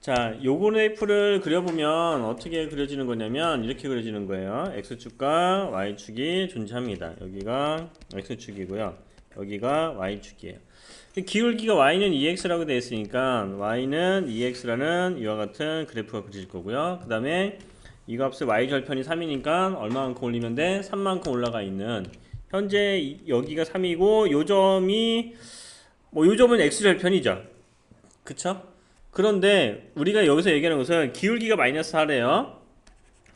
자, 요거 그래프를 그려보면 어떻게 그려지는 거냐면 이렇게 그려지는 거예요. x축과 y축이 존재합니다. 여기가 x축이고요. 여기가 y축이에요. 기울기가 y는 2x라고 되어 있으니까 y는 2x라는 이와 같은 그래프가 그려질 거고요. 그 다음에 이 값을 y 절편이 3이니까 얼마만큼 올리면 돼? 3만큼 올라가 있는 현재 이- 여기가 3이고 요 점이 뭐 요 점은 x 절편이죠. 그쵸? 그런데 우리가 여기서 얘기하는 것은 기울기가 마이너스 4래요.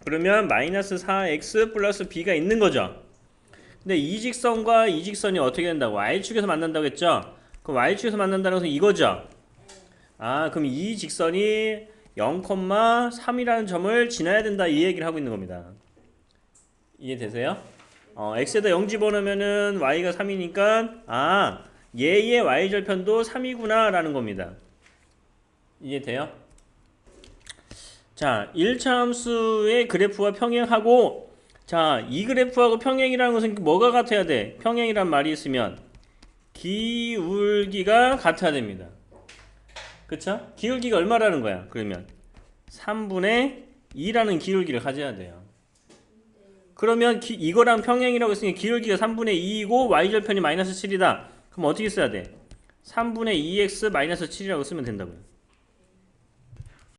그러면 마이너스 4x 플러스 b가 있는 거죠. 근데 이 직선과 이 직선이 어떻게 된다고? y축에서 만난다고 했죠? 그럼 y축에서 만난다는 것은 이거죠? 아, 그럼 이 직선이 0,3이라는 점을 지나야 된다 이 얘기를 하고 있는 겁니다. 이해되세요? 어, x에다 0 집어넣으면은 y가 3이니까 아, 얘의 y 절편도 3이구나 라는 겁니다. 이해 돼요? 자, 1차 함수의 그래프와 평행하고 자, 이 그래프하고 평행이라는 것은 뭐가 같아야 돼? 평행이란 말이 있으면 기울기가 같아야 됩니다. 그쵸? 기울기가 얼마라는 거야? 그러면 3분의 2라는 기울기를 가져야 돼요. 그러면 기- 이거랑 평행이라고 했으니까 기울기가 3분의 2이고 y절편이 마이너스 7이다. 그럼 어떻게 써야 돼? 3분의 2x 마이너스 7이라고 쓰면 된다고요.